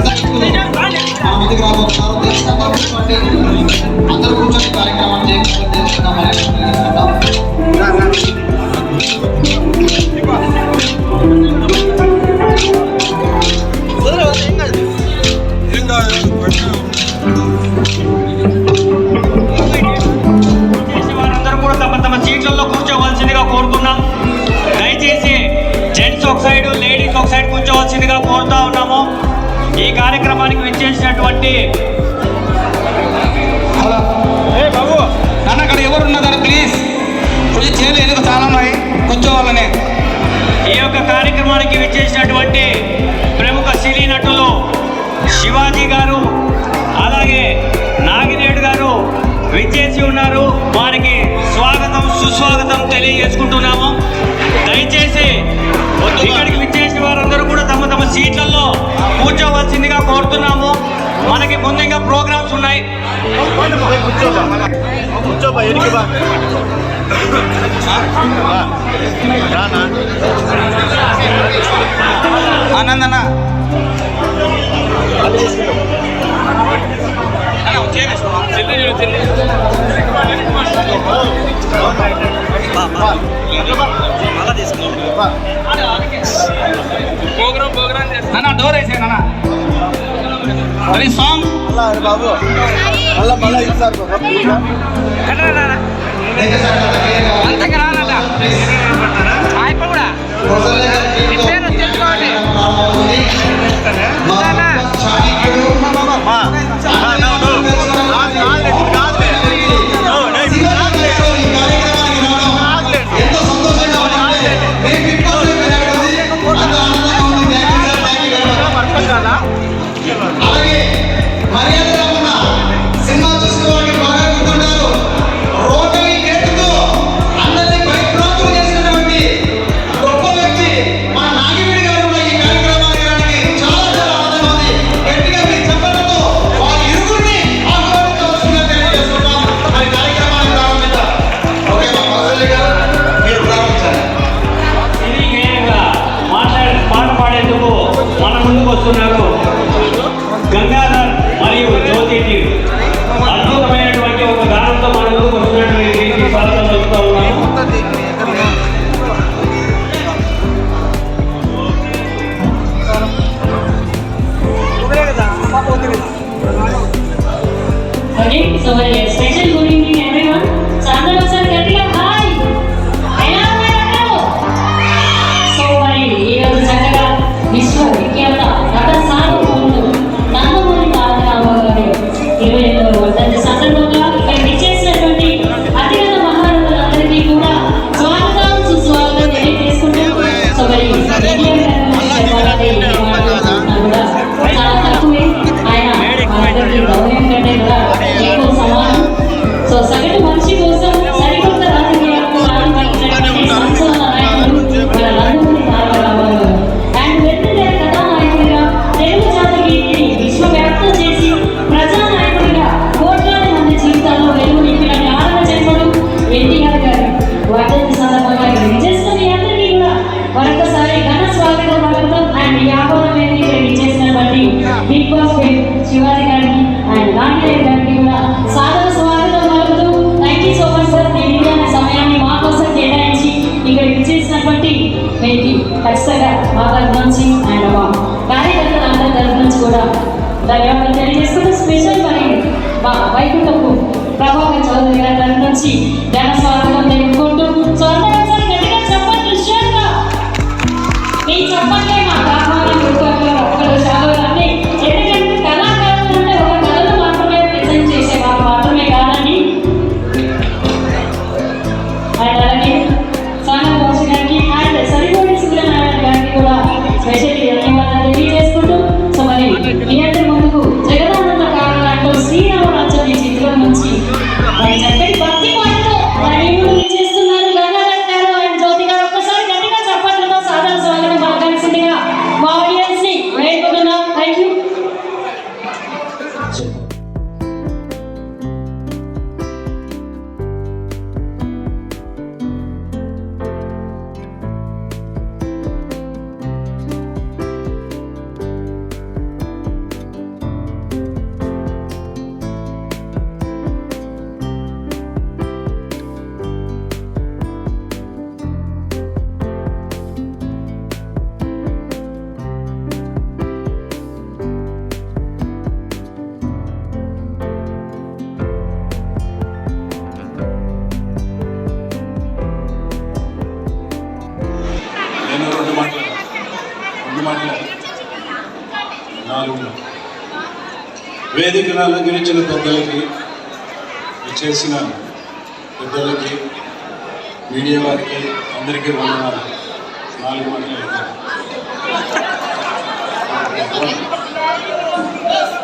Next అందరూ కూర్చొని కార్యక్రమం కార్యక్రమానికి విచ్చేసినటువంటి బాబు నన్ను అక్కడ ఎవరు ఉన్నదని ప్లీజ్ కొంచెం చేయలేదు ఎందుకు చాలా ఉన్నాయి కొంచెం ఈ యొక్క కార్యక్రమానికి విచ్చేసినటువంటి ప్రముఖ సినీ నటులు శివాజీ గారు అలాగే నాగినేడు గారు విచ్చేసి ఉన్నారు. వారికి స్వాగతం సుస్వాగతం తెలియజేసుకుంటున్నాము. దయచేసి ఇక్కడికి విచ్చేసిన వారందరూ కూడా తమ తమ సీట్లలో కూర్చోవలసిందిగా కోరుతున్నాము. మనకి ముందు ఇంకా ప్రోగ్రామ్స్ ఉన్నాయి. ఆనందన చెల్లి చెల్లి మరి సాంగ్? బాబు. మళ్ళా మళ్ళా ఇస్తారు అంతగా కూడా. తెలుసుకోవాలి ముందుకు వస్తున్నారు గంగాధర్ మరియు జ్యోతిజీ అద్భుతమైనటువంటి ఒక గానంతో మన ముందుకు వస్తున్నటువంటి స్వాగతం చెప్తా ఉన్నాము So what భగవాన్ సింగ్ ఆయన కార్యకర్తలందరి తరఫు నుంచి కూడా దైవాన్ని తెలియజేస్తున్న. స్పెషల్ మరి వైకుంఠపు ప్రభాకర్ చౌదరి గారి తరఫు నుంచి ఘన స్వాగతం తెలుపుకుంటూ যাবে వేదికను అలంకరించిన పెద్దలకి చేసిన పెద్దలకి మీడియా వారికి అందరికీ వందనాలు. నాలుగు మాటలు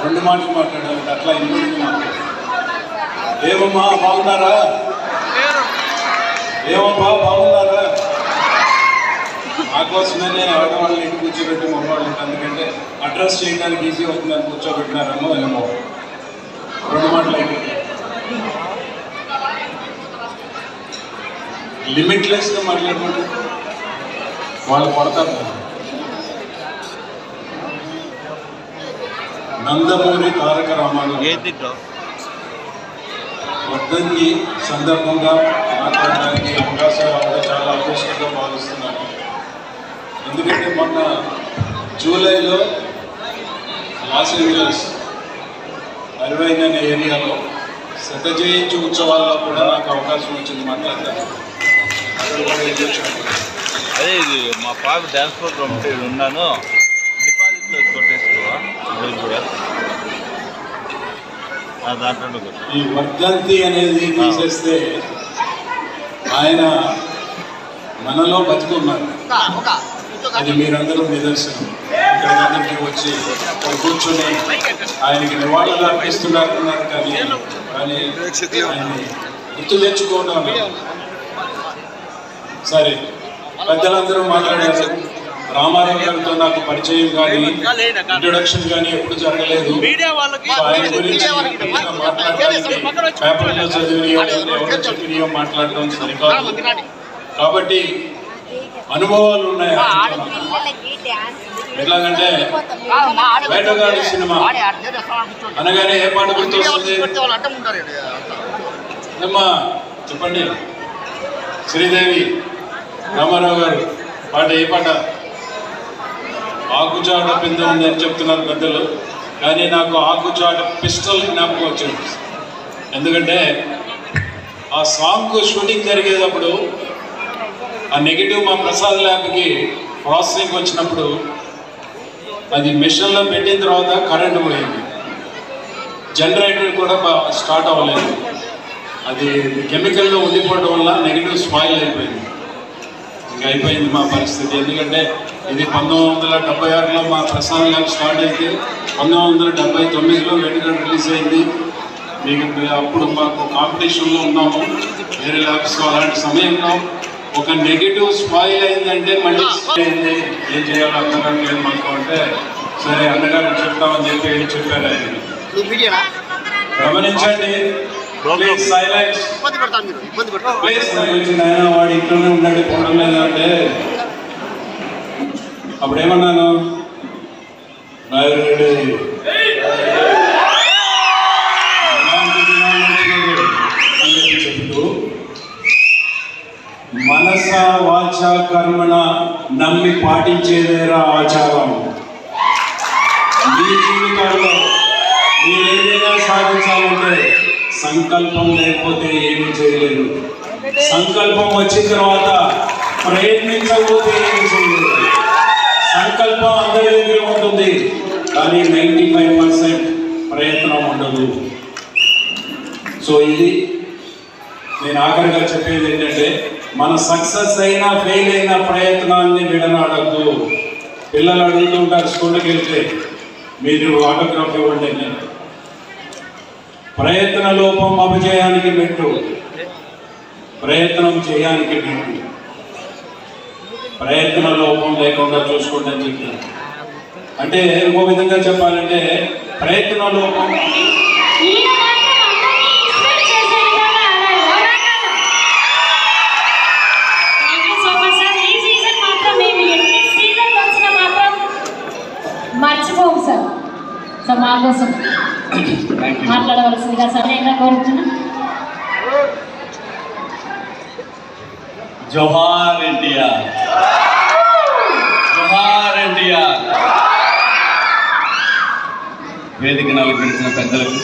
రెండు మాటలు మాట్లాడాలి అట్లా ఇన్వెంట్ మాట్లాడాలి? ఏమమ్మా బాగున్నారా? ఏమమ్మా బాగున్నారా? నా కోసమే నేను ఆడవాళ్ళని ఇంటి కూర్చోబెట్టి మగవాళ్ళని ఎందుకంటే అడ్రస్ చేయడానికి ఈజీ అవుతుందని కూర్చోబెట్టినారేమో ఏమో రెండు మాటలు అయిపోయింది లిమిట్లెస్గా మాట్లాడుకుంటే వాళ్ళు పడతారు నందమూరి తారక రామారావు. వర్ధంతి సందర్భంగా మాట్లాడడానికి అవకాశం రావడం చాలా అదృష్టంగా భావిస్తున్నాను ఎందుకంటే మొన్న జూలైలో లాస్ ఏంజలస్ అరవైన్ అనే ఏరియాలో శత జయంతి ఉత్సవాల్లో కూడా నాకు అవకాశం వచ్చింది మాట్లాడతాను. అదే ఇది మా పాప డ్యాన్స్ ప్రోగ్రామ్ ఉంటే ఉన్నాను. డిపాజిట్ కొట్టేసుకోవా? కూడా. దాంట్లో. ఈ వర్ధంతి అనేది తీసేస్తే ఆయన మనలో బతుకున్నారు. అది మీరందరూ నిదర్శనం. ఇక్కడ దగ్గరికి వచ్చి కూర్చొని ఆయనకి నివాళులు అర్పిస్తున్నారు కానీ కానీ గుర్తు తెచ్చుకోవడం సరే పెద్దలందరూ మాట్లాడారు. రామారావు గారితో నాకు పరిచయం కానీ ఇంట్రొడక్షన్ కానీ ఎప్పుడు జరగలేదు. ఆయన గురించి పేపర్లో చదివినయో ఎవరో చెప్పినయో మాట్లాడడం సరికాదు కాబట్టి అనుభవాలు ఉన్నాయి. ఎట్లాగంటే వేటగాడి సినిమా. అనగానే ఏ పాట గుర్తొస్తుంది? అమ్మా చెప్పండి. శ్రీదేవి రామారావు గారు పాట ఏ పాట? ఆకుచాట పింద ఉందని చెప్తున్నారు పెద్దలు కానీ నాకు ఆకుచాట పిస్టల్ జ్ఞాపకం వచ్చింది. ఎందుకంటే ఆ సాంగ్ షూటింగ్ జరిగేటప్పుడు ఆ నెగిటివ్ మా ప్రసాద్ ల్యాబ్కి ప్రాసెసింగ్ వచ్చినప్పుడు అది మిషన్లో పెట్టిన తర్వాత కరెంట్ పోయింది. జనరేటర్ కూడా స్టార్ట్ అవ్వలేదు. అది కెమికల్లో ఉండిపోవడం వల్ల నెగిటివ్ స్పాయిల్ అయిపోయింది. ఇంకా అయిపోయింది మా పరిస్థితి. ఎందుకంటే ఇది పంతొమ్మిది వందల డెబ్బై ఆరులో మా ప్రసాద్ ల్యాబ్ స్టార్ట్ అయితే పంతొమ్మిది వందల డెబ్బై తొమ్మిదిలో వెంటనే రిలీజ్ అయింది. మీకు అప్పుడు మాకు కాంపిటీషన్లో ఉన్నాము. వేరే ల్యాబ్స్ అలాంటి సమయంలో ఒక నెగిటివ్ స్పాయిల్ అయిందంటే మళ్ళీ అయింది ఏం చేయాలో అర్థం కావట్లేదు మాకు అంటే సరే అన్నగారు చెప్తామని చెప్పి వెళ్ళి చెప్పారు ఆయన. గమనించండి. ప్లీజ్ సైలెన్స్ ప్లీజ్ ఆయన వాడు ఇంట్లోనే ఉన్నాడు పోవడం లేదు అంటే అప్పుడు ఏమన్నాను నాయుడు మనస వాచ కర్మణ నమ్మి పాటించేదేరా ఆచారం. మీ జీవితంలో మీరు ఏదైనా సాధించాలంటే సంకల్పం లేకపోతే ఏమి చేయలేదు సంకల్పం వచ్చిన తర్వాత ప్రయత్నించకపోతే ఏమి చేయలేదు సంకల్పం అందరి దగ్గర ఉంటుంది కానీ నైంటీ ఫైవ్ పర్సెంట్ ప్రయత్నం ఉండదు. సో ఇది నేను ఆఖరిగా చెప్పేది ఏంటంటే మన సక్సెస్ అయినా ఫెయిల్ అయిన ప్రయత్నాన్ని విడనాడద్దు. పిల్లలు అడుగుతుంటారు స్కూల్కి వెళ్తే. మీరు ఆటోగ్రాఫ్ ఇవ్వండి ప్రయత్న లోపం అపజయానికి పెట్టు ప్రయత్నం చేయడానికి పెట్టు ప్రయత్న లోపం లేకుండా చూసుకోండి అని చెప్తాను అంటే ఇంకో విధంగా చెప్పాలంటే ప్రయత్న లోపం. సో మా కోసం మాట్లాడవలసిందిగా సరైన కోరుతున్నా. జోహార్ ఎన్టీఆర్. జోహార్ ఎన్టీఆర్. వేదిక నలుగురించిన పెద్దలకు